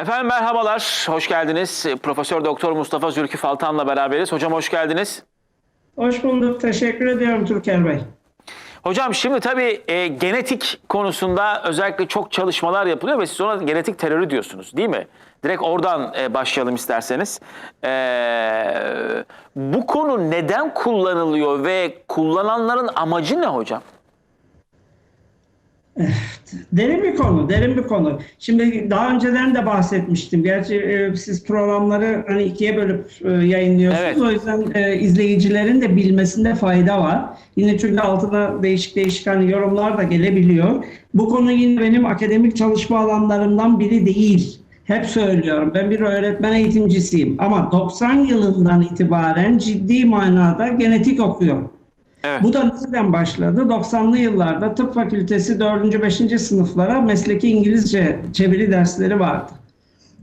Efendim merhabalar, hoş geldiniz. Profesör Doktor Mustafa Zülkü Faltan'la beraberiz. Hocam hoş geldiniz. Hoş bulduk. Teşekkür ediyorum Türker Bey. Hocam şimdi tabii e, genetik konusunda özellikle çok çalışmalar yapılıyor ve siz ona genetik terörü diyorsunuz değil mi? Direkt oradan e, başlayalım isterseniz. E, bu konu neden kullanılıyor ve kullananların amacı ne hocam? Derin bir konu, derin bir konu. Şimdi daha önceden de bahsetmiştim. Gerçi e, siz programları hani ikiye bölüp e, yayınlıyorsunuz. Evet. O yüzden e, izleyicilerin de bilmesinde fayda var. Yine çünkü altına değişik değişik hani yorumlar da gelebiliyor. Bu konu yine benim akademik çalışma alanlarımdan biri değil. Hep söylüyorum. Ben bir öğretmen eğitimcisiyim. Ama 90 yılından itibaren ciddi manada genetik okuyorum. Evet. Bu da nereden başladı? 90'lı yıllarda tıp fakültesi 4. 5. sınıflara mesleki İngilizce çeviri dersleri vardı.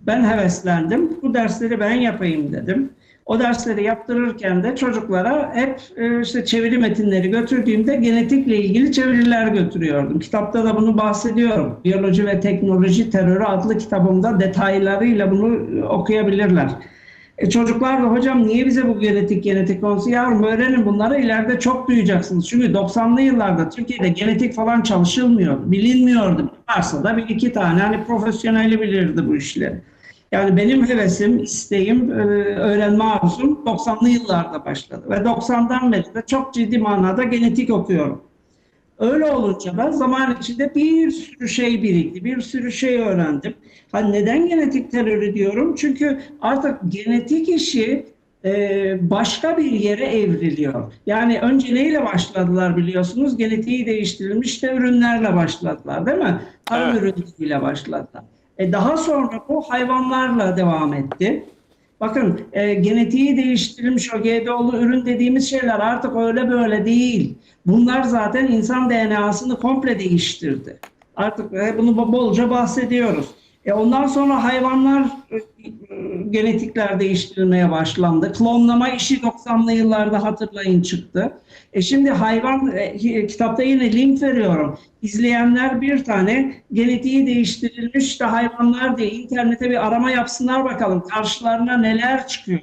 Ben heveslendim. Bu dersleri ben yapayım dedim. O dersleri yaptırırken de çocuklara hep e, işte çeviri metinleri götürdüğümde genetikle ilgili çeviriler götürüyordum. Kitapta da bunu bahsediyorum. Biyoloji ve Teknoloji Terörü adlı kitabımda detaylarıyla bunu okuyabilirler. E çocuklar da hocam niye bize bu genetik genetik konusu? Yavrum öğrenin bunları ileride çok duyacaksınız. Çünkü 90'lı yıllarda Türkiye'de genetik falan çalışılmıyordu. Bilinmiyordu. Varsa da bir iki tane hani profesyoneli bilirdi bu işleri. Yani benim hevesim, isteğim, e, öğrenme arzum 90'lı yıllarda başladı. Ve 90'dan beri de çok ciddi manada genetik okuyorum. Öyle olunca da zaman içinde bir sürü şey birikti, bir sürü şey öğrendim. Ha neden genetik terörü diyorum? Çünkü artık genetik işi e, başka bir yere evriliyor. Yani önce neyle başladılar biliyorsunuz? Genetiği değiştirilmiş de ürünlerle başladılar değil mi? Tarım Evet. ürünleriyle başladılar. E, daha sonra bu hayvanlarla devam etti. Bakın e, genetiği değiştirilmiş o GDO'lu ürün dediğimiz şeyler artık öyle böyle değil. Bunlar zaten insan DNA'sını komple değiştirdi. Artık e, bunu bo- bolca bahsediyoruz. E, ondan sonra hayvanlar e, genetikler değiştirilmeye başlandı. Klonlama işi 90'lı yıllarda hatırlayın çıktı. E şimdi hayvan e, kitapta yine link veriyorum. İzleyenler bir tane genetiği değiştirilmiş de hayvanlar diye internete bir arama yapsınlar bakalım karşılarına neler çıkıyor.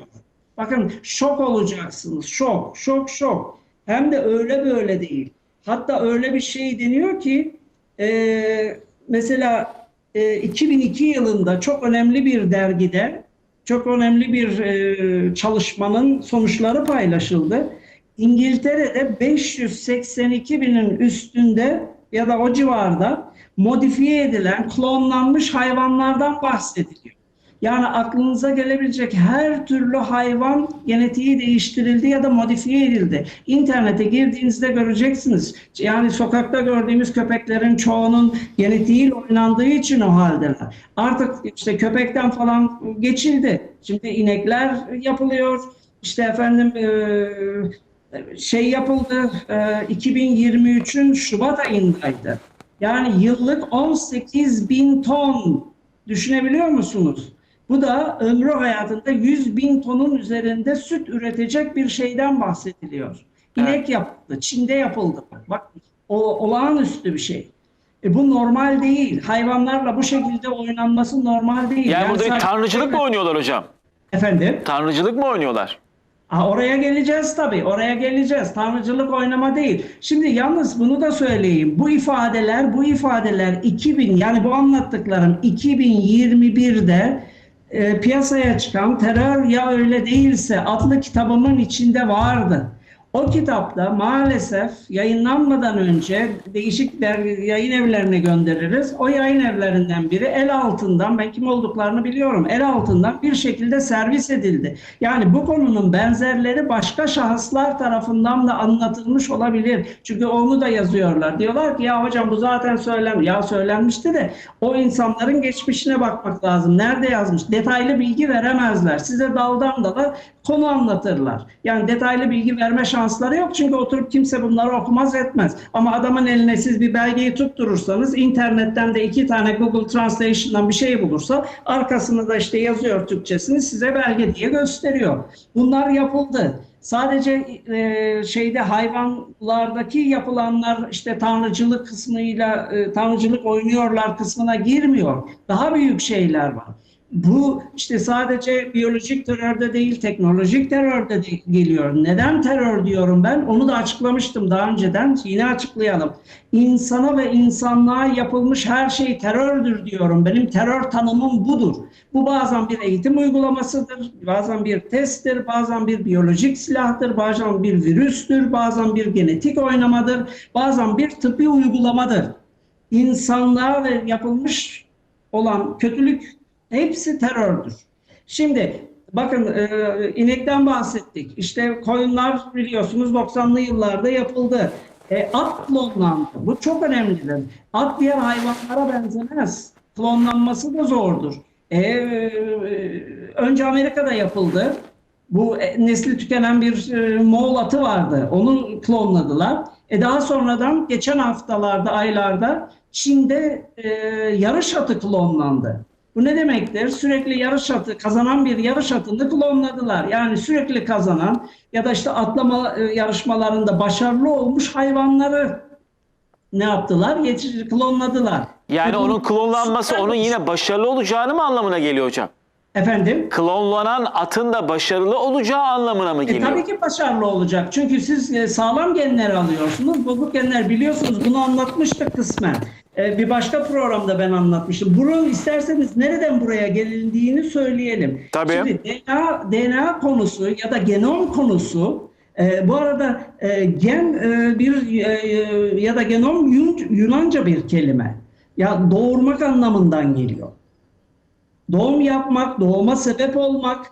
Bakın şok olacaksınız. Şok, şok, şok. Hem de öyle böyle değil. Hatta öyle bir şey deniyor ki e, mesela e, 2002 yılında çok önemli bir dergide çok önemli bir e, çalışmanın sonuçları paylaşıldı. İngiltere'de 582 binin üstünde ya da o civarda modifiye edilen, klonlanmış hayvanlardan bahsediliyor. Yani aklınıza gelebilecek her türlü hayvan genetiği değiştirildi ya da modifiye edildi. İnternete girdiğinizde göreceksiniz. Yani sokakta gördüğümüz köpeklerin çoğunun genetiğiyle oynandığı için o haldeler. Artık işte köpekten falan geçildi. Şimdi inekler yapılıyor. İşte efendim e, şey yapıldı. E, 2023'ün Şubat ayındaydı. Yani yıllık 18 bin ton düşünebiliyor musunuz? Bu da ömrü hayatında 100 bin tonun üzerinde süt üretecek bir şeyden bahsediliyor. İnek yapıldı, Çin'de yapıldı. Bak o olağanüstü bir şey. E bu normal değil. Hayvanlarla bu şekilde oynanması normal değil. Yani burada bir sadece- tanrıcılık mı oynuyorlar hocam? Efendim? Tanrıcılık mı oynuyorlar? Ha, oraya geleceğiz tabii. Oraya geleceğiz. Tanrıcılık oynama değil. Şimdi yalnız bunu da söyleyeyim. Bu ifadeler, bu ifadeler 2000 yani bu anlattıklarım 2021'de e, piyasaya çıkan Terör Ya Öyle Değilse adlı kitabımın içinde vardı. O kitapta maalesef yayınlanmadan önce değişik dergi, yayın evlerine göndeririz. O yayın evlerinden biri el altından, ben kim olduklarını biliyorum, el altından bir şekilde servis edildi. Yani bu konunun benzerleri başka şahıslar tarafından da anlatılmış olabilir. Çünkü onu da yazıyorlar. Diyorlar ki ya hocam bu zaten söylenmiş. Ya söylenmişti de o insanların geçmişine bakmak lazım. Nerede yazmış? Detaylı bilgi veremezler. Size daldan dala konu anlatırlar. Yani detaylı bilgi verme şansları yok çünkü oturup kimse bunları okumaz etmez. Ama adamın eline siz bir belgeyi tutturursanız internetten de iki tane Google Translation'dan bir şey bulursa arkasını da işte yazıyor Türkçesini size belge diye gösteriyor. Bunlar yapıldı. Sadece e, şeyde hayvanlardaki yapılanlar işte tanrıcılık kısmıyla e, tanrıcılık oynuyorlar kısmına girmiyor. Daha büyük şeyler var. Bu işte sadece biyolojik terörde değil, teknolojik terörde de geliyor. Neden terör diyorum ben? Onu da açıklamıştım daha önceden. Yine açıklayalım. İnsana ve insanlığa yapılmış her şey terördür diyorum. Benim terör tanımım budur. Bu bazen bir eğitim uygulamasıdır, bazen bir testtir, bazen bir biyolojik silahtır, bazen bir virüstür, bazen bir genetik oynamadır, bazen bir tıbbi uygulamadır. İnsanlığa ve yapılmış olan kötülük hepsi terördür. Şimdi bakın e, inekten bahsettik. İşte koyunlar biliyorsunuz 90'lı yıllarda yapıldı. E, at klonlandı. Bu çok önemlidir. At diğer hayvanlara benzemez. Klonlanması da zordur. E, e, önce Amerika'da yapıldı. Bu e, nesli tükenen bir e, Moğol atı vardı. Onu klonladılar. E daha sonradan geçen haftalarda, aylarda Çin'de e, yarış atı klonlandı. Bu ne demektir? Sürekli yarış atı, kazanan bir yarış atını klonladılar. Yani sürekli kazanan ya da işte atlama e, yarışmalarında başarılı olmuş hayvanları ne yaptılar? Yetiştir, klonladılar. Yani Ve bu- onun klonlanması onun yine başarılı olacağını mı anlamına geliyor hocam? Efendim? Klonlanan atın da başarılı olacağı anlamına mı E, geliyor? tabii ki başarılı olacak. Çünkü siz e, sağlam genleri alıyorsunuz. Bozuk genler biliyorsunuz. Bunu anlatmıştık kısmen. E, bir başka programda ben anlatmıştım. Bunu isterseniz nereden buraya gelindiğini söyleyelim. Tabii. Şimdi DNA, DNA konusu ya da genom konusu e, bu arada e, gen e, bir e, e, ya da genom Yun- Yunanca bir kelime. Ya doğurmak anlamından geliyor. Doğum yapmak, doğuma sebep olmak.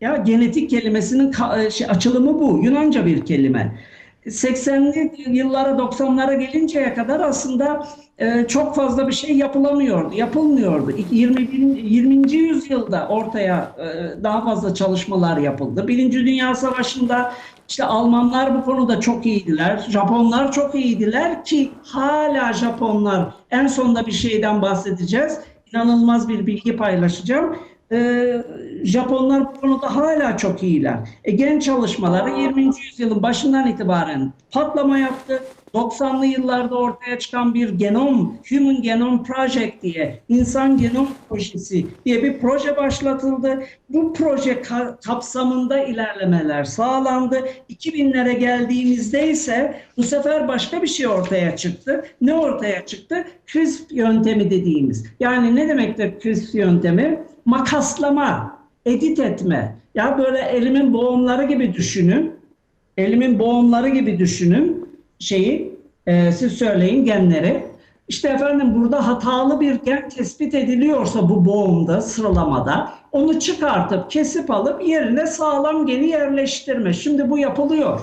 Ya genetik kelimesinin ka- şey, açılımı bu. Yunanca bir kelime. 80'li yıllara 90'lara gelinceye kadar aslında e, çok fazla bir şey yapılamıyordu, yapılmıyordu. 20. 20. yüzyılda ortaya e, daha fazla çalışmalar yapıldı. Birinci Dünya Savaşı'nda işte Almanlar bu konuda çok iyiydiler. Japonlar çok iyiydiler ki hala Japonlar en sonunda bir şeyden bahsedeceğiz. İnanılmaz bir bilgi paylaşacağım. Ee, Japonlar bu konuda hala çok iyiler. E, gen çalışmaları 20. yüzyılın başından itibaren patlama yaptı. 90'lı yıllarda ortaya çıkan bir genom, Human Genome Project diye, insan genom projesi diye bir proje başlatıldı. Bu proje ka- kapsamında ilerlemeler sağlandı. 2000'lere geldiğimizde ise bu sefer başka bir şey ortaya çıktı. Ne ortaya çıktı? CRISP yöntemi dediğimiz. Yani ne demektir CRISP yöntemi? Makaslama, edit etme. Ya böyle elimin boğumları gibi düşünün. Elimin boğumları gibi düşünün şeyi. e, siz söyleyin genleri. İşte efendim burada hatalı bir gen tespit ediliyorsa bu boğumda, sıralamada onu çıkartıp kesip alıp yerine sağlam geni yerleştirme. Şimdi bu yapılıyor.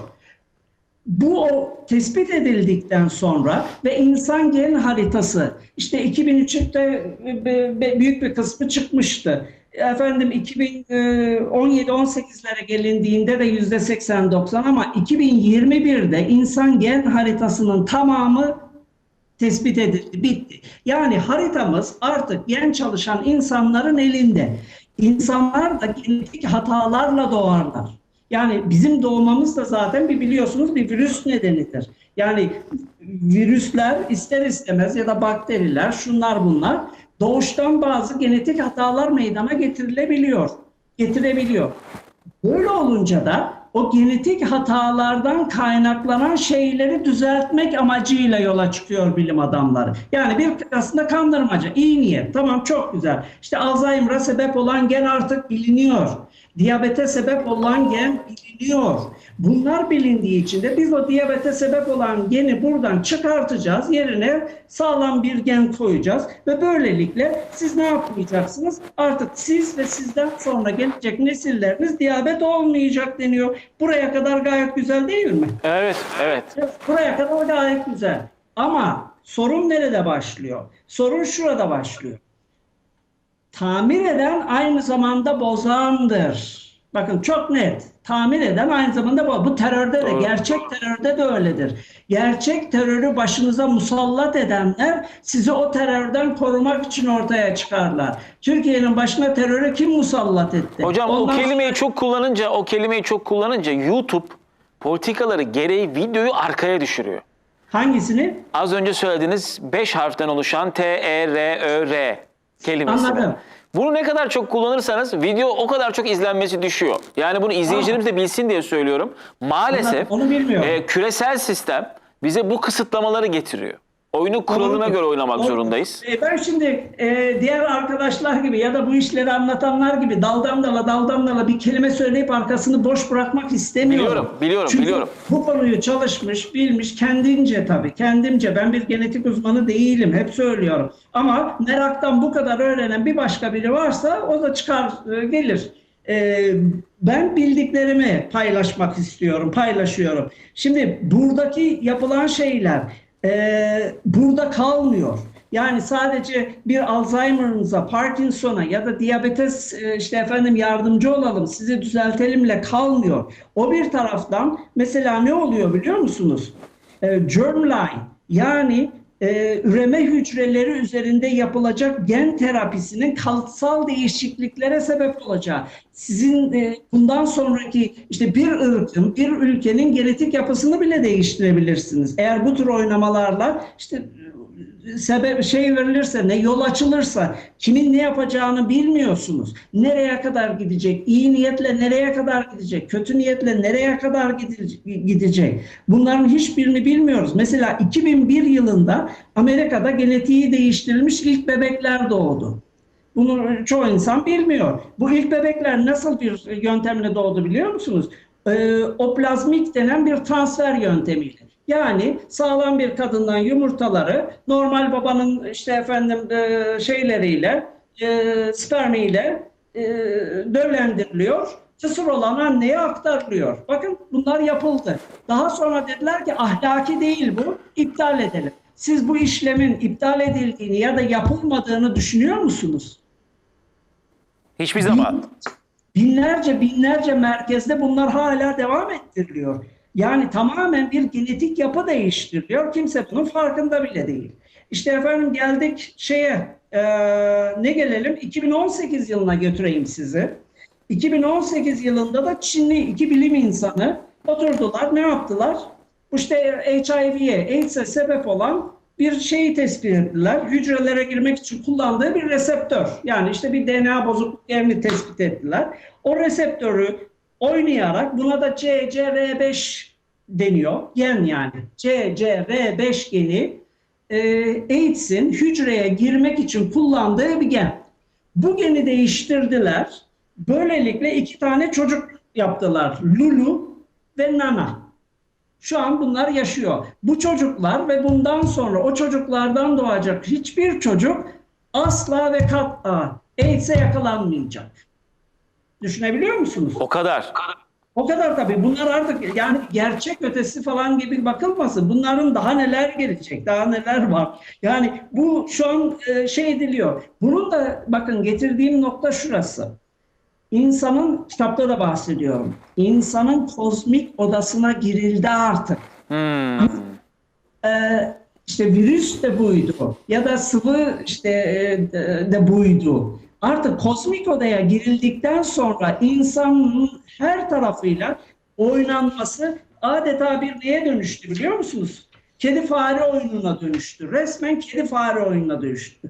Bu o tespit edildikten sonra ve insan gen haritası işte 2003'te be- be- büyük bir kısmı çıkmıştı. Efendim 2017-18'lere gelindiğinde de yüzde 80-90 ama 2021'de insan gen haritasının tamamı tespit edildi, bitti. Yani haritamız artık gen çalışan insanların elinde. İnsanlar da genetik hatalarla doğarlar. Yani bizim doğmamız da zaten bir biliyorsunuz bir virüs nedenidir. Yani virüsler ister istemez ya da bakteriler şunlar bunlar doğuştan bazı genetik hatalar meydana getirilebiliyor. Getirebiliyor. Böyle olunca da o genetik hatalardan kaynaklanan şeyleri düzeltmek amacıyla yola çıkıyor bilim adamları. Yani bir aslında kandırmaca, iyi niyet. Tamam çok güzel. İşte Alzheimer'a sebep olan gen artık biliniyor. Diyabete sebep olan gen biliniyor. Bunlar bilindiği için de biz o diyabete sebep olan geni buradan çıkartacağız. Yerine sağlam bir gen koyacağız. Ve böylelikle siz ne yapmayacaksınız? Artık siz ve sizden sonra gelecek nesilleriniz diyabet olmayacak deniyor. Buraya kadar gayet güzel değil mi? Evet, evet. Buraya kadar gayet güzel. Ama sorun nerede başlıyor? Sorun şurada başlıyor. Tamir eden aynı zamanda bozandır. Bakın çok net. Tamir eden aynı zamanda bu. Bu terörde de, gerçek terörde de öyledir. Gerçek terörü başınıza musallat edenler sizi o terörden korumak için ortaya çıkarlar. Türkiye'nin başına terörü kim musallat etti? Hocam o Ondan kelimeyi çok kullanınca, o kelimeyi çok kullanınca YouTube politikaları gereği videoyu arkaya düşürüyor. hangisini? Az önce söylediğiniz 5 harften oluşan T, E, R, Ö, R kelimesi. Anladım. Bunu ne kadar çok kullanırsanız video o kadar çok izlenmesi düşüyor. Yani bunu izleyicilerimiz de bilsin diye söylüyorum. Maalesef Onu- bilmiyorum. e, küresel sistem bize bu kısıtlamaları getiriyor. Oyunun kuralına göre oynamak zorundayız. E, ben şimdi e, diğer arkadaşlar gibi ya da bu işleri anlatanlar gibi daldan dala daldan dala bir kelime söyleyip arkasını boş bırakmak istemiyorum. Biliyorum, biliyorum, Çünkü biliyorum. bu konuyu çalışmış, bilmiş, kendince tabii, kendimce. Ben bir genetik uzmanı değilim, hep söylüyorum. Ama meraktan bu kadar öğrenen bir başka biri varsa o da çıkar e, gelir. E, ben bildiklerimi paylaşmak istiyorum, paylaşıyorum. Şimdi buradaki yapılan şeyler e, burada kalmıyor. Yani sadece bir Alzheimer'ınıza, Parkinson'a ya da diyabetes e, işte efendim yardımcı olalım, sizi düzeltelimle kalmıyor. O bir taraftan mesela ne oluyor biliyor musunuz? E, germline yani e, üreme hücreleri üzerinde yapılacak gen terapisinin kalıtsal değişikliklere sebep olacağı. Sizin e, bundan sonraki işte bir ırkın, bir ülkenin genetik yapısını bile değiştirebilirsiniz. Eğer bu tür oynamalarla işte sebep şey verilirse ne yol açılırsa kimin ne yapacağını bilmiyorsunuz. Nereye kadar gidecek? İyi niyetle nereye kadar gidecek? Kötü niyetle nereye kadar gide- gidecek? Bunların hiçbirini bilmiyoruz. Mesela 2001 yılında Amerika'da genetiği değiştirilmiş ilk bebekler doğdu. Bunu çoğu insan bilmiyor. Bu ilk bebekler nasıl bir yöntemle doğdu biliyor musunuz? Ee, oplazmik denen bir transfer yöntemiyle. Yani sağlam bir kadından yumurtaları normal babanın işte efendim e, şeyleriyle e, spermiyle e, döllendiriliyor. Cısır olan anneye aktarılıyor. Bakın bunlar yapıldı. Daha sonra dediler ki ahlaki değil bu, iptal edelim. Siz bu işlemin iptal edildiğini ya da yapılmadığını düşünüyor musunuz? Hiçbir zaman. Binlerce binlerce merkezde bunlar hala devam ettiriliyor. Yani tamamen bir genetik yapı değiştiriliyor. Kimse bunun farkında bile değil. İşte efendim geldik şeye e, ne gelelim 2018 yılına götüreyim sizi. 2018 yılında da Çinli iki bilim insanı oturdular ne yaptılar? İşte HIV'ye, AIDS'e sebep olan bir şeyi tespit ettiler. Hücrelere girmek için kullandığı bir reseptör. Yani işte bir DNA bozukluklarını tespit ettiler. O reseptörü oynayarak buna da CCR5 deniyor. Gen yani. CCR5 geni e, AIDS'in hücreye girmek için kullandığı bir gen. Bu geni değiştirdiler. Böylelikle iki tane çocuk yaptılar. Lulu ve Nana. Şu an bunlar yaşıyor. Bu çocuklar ve bundan sonra o çocuklardan doğacak hiçbir çocuk asla ve kat'a AIDS'e yakalanmayacak. Düşünebiliyor musunuz? O kadar. O kadar tabii. Bunlar artık yani gerçek ötesi falan gibi bakılmasın. Bunların daha neler gelecek, daha neler var. Yani bu şu an e, şey ediliyor. Bunun da bakın getirdiğim nokta şurası. İnsanın, kitapta da bahsediyorum. İnsanın kozmik odasına girildi artık. Hmm. Ee, işte virüs de buydu ya da sıvı işte e, de de buydu. Artık kozmik odaya girildikten sonra insanın her tarafıyla oynanması adeta bir neye dönüştü biliyor musunuz? Kedi fare oyununa dönüştü. Resmen kedi fare oyununa dönüştü.